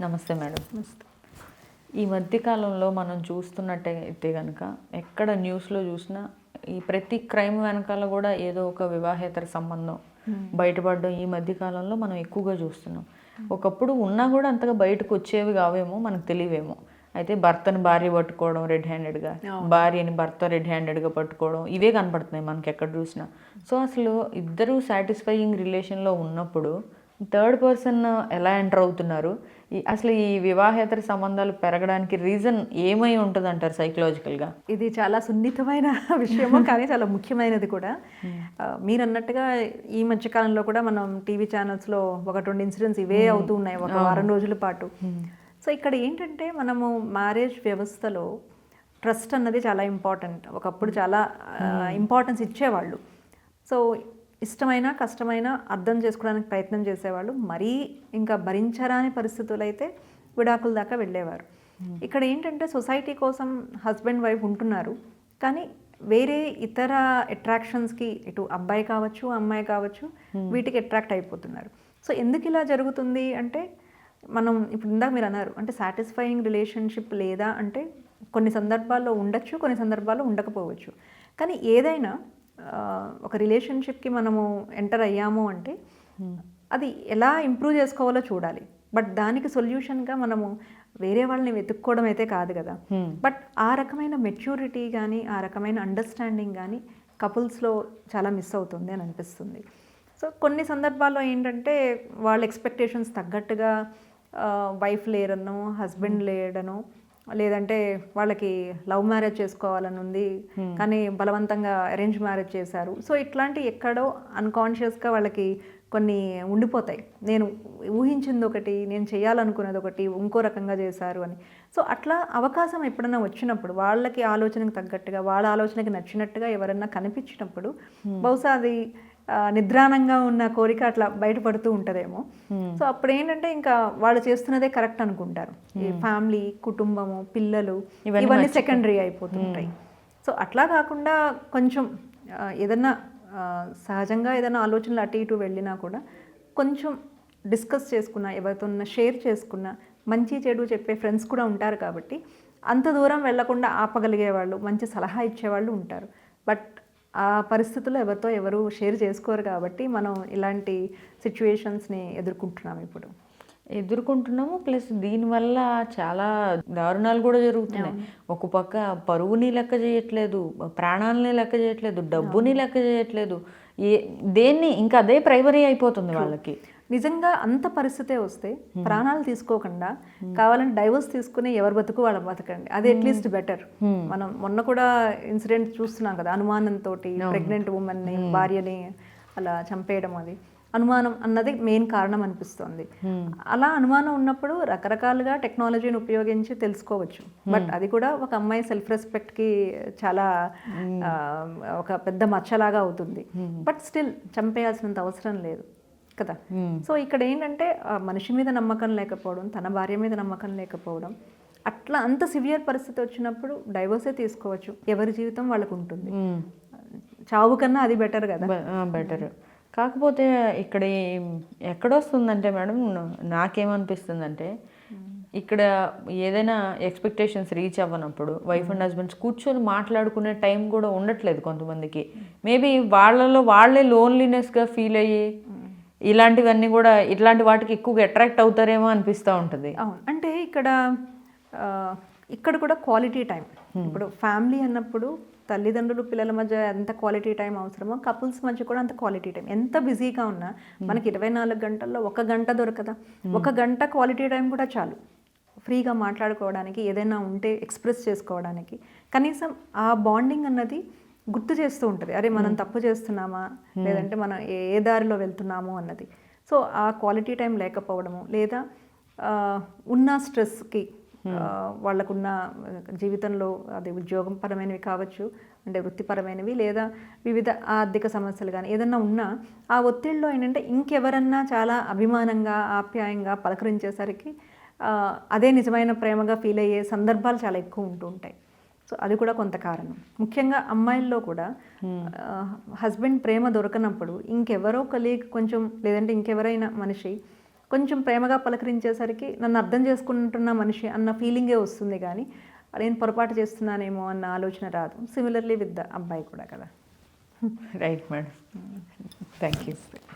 నమస్తే మేడం. ఈ మధ్య కాలంలో మనం చూస్తున్నట్టయితే కనుక ఎక్కడ న్యూస్లో చూసినా ఈ ప్రతి క్రైమ్ వెనకాల కూడా ఏదో ఒక వివాహేతర సంబంధం బయటపడడం ఈ మధ్య కాలంలో మనం ఎక్కువగా చూస్తున్నాం. ఒకప్పుడు ఉన్నా కూడా అంతగా బయటకు వచ్చేవి కావేమో మనకు తెలియవేమో అయితే భర్తని భార్య పట్టుకోవడం రెడ్ హ్యాండెడ్గా భార్యని భర్త రెడ్ హ్యాండెడ్గా పట్టుకోవడం ఇవే కనపడుతున్నాయి మనకి ఎక్కడ చూసినా. సో అసలు ఇద్దరు సాటిస్ఫైయింగ్ రిలేషన్లో ఉన్నప్పుడు థర్డ్ పర్సన్ ఎలా ఎంటర్ అవుతున్నారు? అసలు ఈ వివాహేతర సంబంధాలు పెరగడానికి రీజన్ ఏమై ఉంటుంది అంటారు సైకలాజికల్గా? ఇది చాలా సున్నితమైన విషయము కానీ చాలా ముఖ్యమైనది కూడా. ఆ, మీరు అన్నట్టుగా ఈ మధ్య కాలంలో కూడా మనం టీవీ ఛానల్స్లో ఒకటి రెండు ఇన్సిడెంట్స్ ఇవే అవుతూ ఉన్నాయి ఒక వారం రోజుల పాటు. సో ఇక్కడ ఏంటంటే మనము మ్యారేజ్ వ్యవస్థలో ట్రస్ట్ అన్నది చాలా ఇంపార్టెంట్. ఒకప్పుడు చాలా ఇంపార్టెన్స్ ఇచ్చేవాళ్ళు. సో ఇష్టమైన కష్టమైన అర్థం చేసుకోవడానికి ప్రయత్నం చేసేవాళ్ళు. మరీ ఇంకా భరించరాని పరిస్థితులు అయితే విడాకుల దాకా వెళ్ళేవారు. ఇక్కడ ఏంటంటే సొసైటీ కోసం హస్బెండ్ వైఫ్ ఉంటున్నారు. కానీ వేరే ఇతర అట్రాక్షన్స్కి ఇటు అబ్బాయి కావచ్చు అమ్మాయి కావచ్చు వీటికి అట్రాక్ట్ అయిపోతున్నారు. సో ఎందుకు ఇలా జరుగుతుంది అంటే మనం ఇప్పుడు ఇందాక మీరు అన్నారు అంటే సాటిస్ఫైయింగ్ రిలేషన్షిప్ లేదా అంటే కొన్ని సందర్భాల్లో ఉండొచ్చు కొన్ని సందర్భాల్లో ఉండకపోవచ్చు. కానీ ఏదైనా ఒక రిలేషన్షిప్కి మనము ఎంటర్ అయ్యాము అంటే అది ఎలా ఇంప్రూవ్ చేసుకోవాలో చూడాలి. బట్ దానికి సొల్యూషన్గా మనము వేరే వాళ్ళని వెతుక్కోవడం అయితే కాదు కదా. బట్ ఆ రకమైన మెచ్యూరిటీ కానీ ఆ రకమైన అండర్స్టాండింగ్ కానీ కపుల్స్లో చాలా మిస్ అవుతుంది అని అనిపిస్తుంది. సో కొన్ని సందర్భాల్లో ఏంటంటే వాళ్ళ ఎక్స్పెక్టేషన్స్ తగ్గట్టుగా వైఫ్ లేరనో హస్బెండ్ లేడనో లేదంటే వాళ్ళకి లవ్ మ్యారేజ్ చేసుకోవాలని ఉంది కానీ బలవంతంగా అరేంజ్ మ్యారేజ్ చేశారు. సో ఇట్లాంటి ఎక్కడో అన్కాన్షియస్గా వాళ్ళకి కొన్ని ఉండిపోతాయి. నేను ఊహించింది ఒకటి నేను చేయాలనుకున్నది ఒకటి ఇంకో రకంగా చేశారు అని. సో అట్లా అవకాశం ఎప్పుడైనా వచ్చినప్పుడు వాళ్ళకి ఆలోచనకు తగ్గట్టుగా వాళ్ళ ఆలోచనకి నచ్చినట్టుగా ఎవరన్నా కనిపించినప్పుడు బహుశా అది ఆ, నిద్రాణంగా ఉన్న కోరిక అట్లా బయటపడుతూ ఉంటుందేమో. సో అప్పుడు ఏంటంటే ఇంకా వాళ్ళు చేస్తున్నదే కరెక్ట్ అనుకుంటారు. ఈ ఫ్యామిలీ కుటుంబము పిల్లలు ఇవన్నీ సెకండరీ అయిపోతుంటాయి. సో అట్లా కాకుండా కొంచెం ఏదన్నా సహజంగా ఏదైనా ఆలోచనలు అటు ఇటు వెళ్ళినా కూడా కొంచెం డిస్కస్ చేసుకున్న ఎవరితో షేర్ చేసుకున్న మంచి చెడు చెప్పే ఫ్రెండ్స్ కూడా ఉంటారు కాబట్టి అంత దూరం వెళ్ళకుండా ఆపగలిగే వాళ్ళు మంచి సలహా ఇచ్చేవాళ్ళు ఉంటారు. బట్ ఆ పరిస్థితుల్లో ఎవరితో ఎవరు షేర్ చేసుకోరు కాబట్టి మనం ఇలాంటి సిచ్యువేషన్స్ని ఎదుర్కొంటున్నాం ఇప్పుడు. ఎదుర్కొంటున్నాము ప్లస్ దీనివల్ల చాలా దారుణాలు కూడా జరుగుతున్నాయి. ఒక పక్క పరువుని లెక్క చేయట్లేదు ప్రాణాలని లెక్క చేయట్లేదు డబ్బుని లెక్క చేయట్లేదు. ఏ దేన్ని ఇంకా అదే ప్రైమరీ అయిపోతుంది వాళ్ళకి. నిజంగా అంత పరిస్థితే వస్తే ప్రాణాలు తీసుకోకుండా కావాలంటే డైవర్స్ తీసుకుని ఎవరు బతుకు వాళ్ళ బతకండి. అది అట్లీస్ట్ బెటర్. మనం మొన్న కూడా ఇన్సిడెంట్ చూస్తున్నాం కదా అనుమానంతో ప్రెగ్నెంట్ ఉమెన్ని భార్యని అలా చంపేయడం అది. అనుమానం అన్నది మెయిన్ కారణం అనిపిస్తుంది. అలా అనుమానం ఉన్నప్పుడు రకరకాలుగా టెక్నాలజీని ఉపయోగించి తెలుసుకోవచ్చు. బట్ అది కూడా ఒక అమ్మాయి సెల్ఫ్ రెస్పెక్ట్కి చాలా ఆ, ఒక పెద్ద మచ్చలాగా అవుతుంది. బట్ స్టిల్ చంపేయాల్సినంత అవసరం లేదు. కదా? సో ఇక్కడ ఏంటంటే మనిషి మీద నమ్మకం లేకపోవడం తన భార్య మీద నమ్మకం లేకపోవడం అట్లా అంత సివియర్ పరిస్థితి వచ్చినప్పుడు డైవర్సే తీసుకోవచ్చు. ఎవరి జీవితం వాళ్ళకు ఉంటుంది. చావు కన్నా అది బెటర్ కదా? బెటర్. కాకపోతే ఇక్కడ ఎక్కడొస్తుందంటే మేడం నాకేమనిపిస్తుందంటే ఇక్కడ ఏదైనా ఎక్స్పెక్టేషన్స్ రీచ్ అవ్వనప్పుడు వైఫ్ అండ్ హస్బెండ్స్ కూర్చొని మాట్లాడుకునే టైం కూడా ఉండట్లేదు కొంతమందికి. మేబీ వాళ్ళలో వాళ్ళే లోన్లీనెస్గా ఫీల్ అయ్యి ఇలాంటివన్నీ కూడా ఇట్లాంటి వాటికి ఎక్కువగా అట్రాక్ట్ అవుతారేమో అనిపిస్తూ ఉంటుంది. అవును. అంటే ఇక్కడ ఇక్కడ కూడా క్వాలిటీ టైం ఇప్పుడు ఫ్యామిలీ అన్నప్పుడు తల్లిదండ్రులు పిల్లల మధ్య ఎంత క్వాలిటీ టైం అవసరమో కపుల్స్ మధ్య కూడా అంత క్వాలిటీ టైం ఎంత బిజీగా ఉన్నా మనకి ఇరవై నాలుగు గంటల్లో ఒక గంట దొరకదా? ఒక గంట క్వాలిటీ టైం కూడా చాలు. ఫ్రీగా మాట్లాడుకోవడానికి ఏదైనా ఉంటే ఎక్స్ప్రెస్ చేసుకోవడానికి. కనీసం ఆ బాండింగ్ అన్నది గుర్తు చేస్తూ ఉంటుంది. అరే మనం తప్పు చేస్తున్నామా? లేదంటే మనం ఏ ఏ దారిలో వెళ్తున్నాము అన్నది. సో ఆ క్వాలిటీ టైం లేకపోవడము లేదా ఉన్న స్ట్రెస్కి వాళ్ళకున్న జీవితంలో అది ఉద్యోగం పరమైనవి కావచ్చు అంటే వృత్తిపరమైనవి లేదా వివిధ ఆర్థిక సమస్యలు కానీ ఏదన్నా ఉన్నా ఆ ఒత్తిడిలో ఏంటంటే ఇంకెవరన్నా చాలా అభిమానంగా ఆప్యాయంగా పలకరించేసరికి అదే నిజమైన ప్రేమగా ఫీల్ అయ్యే సందర్భాలు చాలా ఎక్కువ ఉంటూ ఉంటాయి. సో అది కూడా కొంత కారణం. ముఖ్యంగా అమ్మాయిల్లో కూడా హస్బెండ్ ప్రేమ దొరకనప్పుడు ఇంకెవరో కలీగ్ కొంచెం లేదంటే ఇంకెవరైనా మనిషి కొంచెం ప్రేమగా పలకరించేసరికి నన్ను అర్థం చేసుకుంటున్న మనిషి అన్న ఫీలింగే వస్తుంది కానీ నేను పొరపాటు చేస్తున్నానేమో అన్న ఆలోచన రాదు. సిమిలర్లీ విత్ ద అబ్బాయి కూడా కదా. Right madam thank you